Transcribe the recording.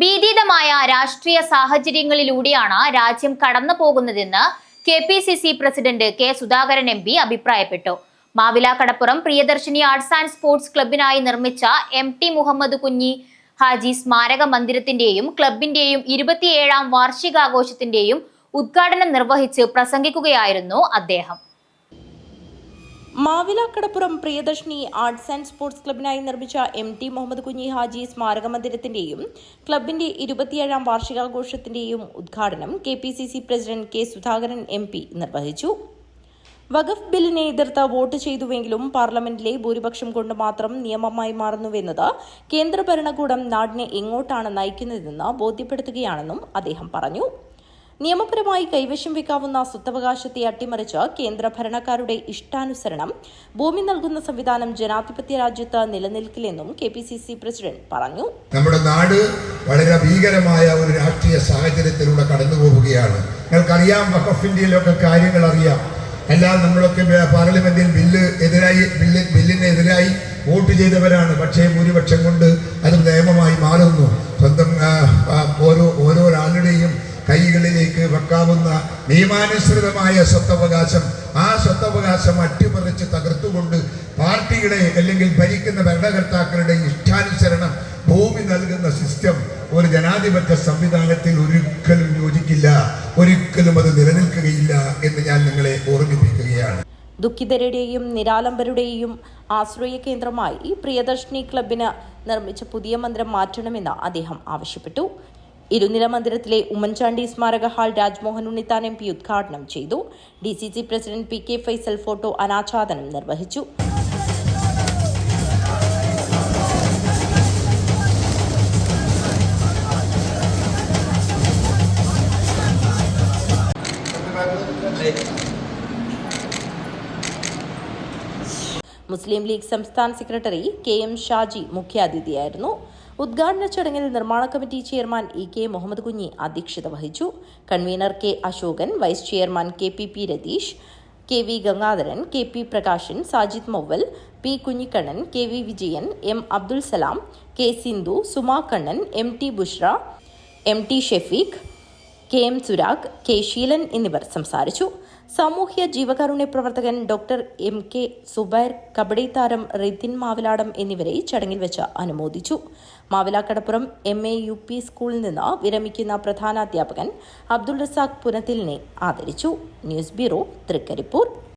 ഭീതിതമായ രാഷ്ട്രീയ സാഹചര്യങ്ങളിലൂടെയാണ് രാജ്യം കടന്നു പോകുന്നതെന്ന് K P C C president K Sudhakaran M P അഭിപ്രായപ്പെട്ടു. Mavilakkadappuram Priyadarshini arts and sports ക്ലബിനായി നിർമ്മിച്ച എം ടി മുഹമ്മദ് കുഞ്ഞി ഹാജി സ്മാരക മന്ദിരത്തിന്റെയും ക്ലബിന്റെയും ഇരുപത്തിയേഴാം വാർഷികാഘോഷത്തിന്റെയും ഉദ്ഘാടനം നിർവഹിച്ച് പ്രസംഗിക്കുകയായിരുന്നു അദ്ദേഹം. Mavilakkadappuram Priyadarshini arts and sports ക്ലബിനായി നിർമ്മിച്ച എം ടി മുഹമ്മദ് കുഞ്ഞി ഹാജി സ്മാരക മന്ദിരത്തിന്റെയും ക്ലബിന്റെ ഇരുപത്തിയേഴാം വാർഷികാഘോഷത്തിന്റെയും ഉദ്ഘാടനം K P C C president K Sudhakaran M P നിർവഹിച്ചു. വഖഫ് ബില്ലിനെ എതിർത്ത് വോട്ട് ചെയ്തുവെങ്കിലും പാർലമെന്റിലെ ഭൂരിപക്ഷം കൊണ്ട് മാത്രം നിയമമായി മാറുന്നുവെന്നത് കേന്ദ്ര ഭരണകൂടം നാടിനെ എങ്ങോട്ടാണ് നയിക്കുന്നതെന്ന് ബോധ്യപ്പെടുത്തുകയാണെന്നും അദ്ദേഹം പറഞ്ഞു. നിയമപരമായി കൈവശം വെക്കാവുന്ന സ്വത്തവകാശത്തെ അട്ടിമറിച്ച് കേന്ദ്ര ഭരണക്കാരുടെ ഇഷ്ടാനുസരണം ഭൂമി നൽകുന്ന സംവിധാനം ജനാധിപത്യ രാജ്യത്ത് നിലനിൽക്കില്ലെന്നും K P C C president പറഞ്ഞു. നമ്മുടെ നാട് വളരെ ഭീകരമായ ഒരു രാഷ്ട്രീയ സാഹചര്യത്തിലൂടെ കടന്നു പോവുകയാണ് നിങ്ങൾക്കറിയാം വഖഫിന്റെയിലൊക്കെ കാര്യങ്ങൾ അറിയാം എല്ലാം നമ്മളൊക്കെ പാർലമെന്റിൽ ബില്ല് എതിരായി ബില്ല് ബില്ലിനെതിരായി വോട്ട് ചെയ്തവരാണ്. പക്ഷേ ഭൂരിപക്ഷം കൊണ്ട് അത് നിയമമായി മാറുന്നു. സ്വന്തം ആ, ആ, ഓരോ ഓരോരാളുടെയും കൈകളിലേക്ക് വെക്കാവുന്ന നിയമാനുസൃതമായ സ്വത്തവകാശം ആ സ്വത്തവകാശം അട്ടിമറിച്ച് തകർത്തുകൊണ്ട് പാർട്ടികളെ അല്ലെങ്കിൽ ഭരിക്കുന്ന ഭരണകർത്താക്കളുടെ ഇഷ്ടാനുസരണം ഭൂമി നൽകുന്ന സിസ്റ്റം ഒരു ജനാധിപത്യ സംവിധാനത്തിൽ ഒരിക്കലും യോജിക്കില്ല ഒരിക്കലും അത് നിലനിൽക്കുകയില്ല എന്ന് ഞാൻ നിങ്ങളെ ഓർമ്മിപ്പിക്കുകയാണ്. ദുഃഖിതരുടെയും നിരാലംബരുടെയും ആശ്രയ കേന്ദ്രമായി ഈ പ്രിയദർശിനി ക്ലബിന് നിർമ്മിച്ച പുതിയ മന്ദിരം മാറ്റണമെന്ന് അദ്ദേഹം ആവശ്യപ്പെട്ടു. ഇരുനില മന്ദിരത്തിലെ ഉമ്മൻചാണ്ടി സ്മാരക hall Rajmohan Unnithan M P ഉദ്ഘാടനം ചെയ്തു. D C C president P K Faisal photo അനാച്ഛാദനം നിർവഹിച്ചു. മുസ്ലിം ലീഗ് സംസ്ഥാന സെക്രട്ടറി കെ എം ഷാജി മുഖ്യാതിഥിയായിരുന്നു. ഉദ്ഘാടന ചടങ്ങിൽ നിർമ്മാണ committee chairman E K Muhammad Kunhi അധ്യക്ഷത വഹിച്ചു. Convener K Ashokan vice chairman K P P Ratheesh K V Gangadharan K P Prakashan Sajith Mowval P Kunhikannan K V Vijayan M Abdul Salam K Sindhu Suma Kannan M T Bushra M T Shefeeq K M Surag K Sheelan എന്നിവർ സംസാരിച്ചു. സാമൂഹ്യ ജീവകാരുണ്യ പ്രവർത്തകൻ doctor M K Zubair kabaddi താരം റിതിൻ മാവിലാടം എന്നിവരെ ചടങ്ങിൽ വെച്ച് അനുമോദിച്ചു. Mavilakkadappuram M A U P സ്കൂളിൽ നിന്ന് വിരമിക്കുന്ന പ്രധാനാധ്യാപകൻ അബ്ദുൾ റസാഖ് പുനത്തിലിനെ ആദരിച്ചു. News bureau Trikaripur.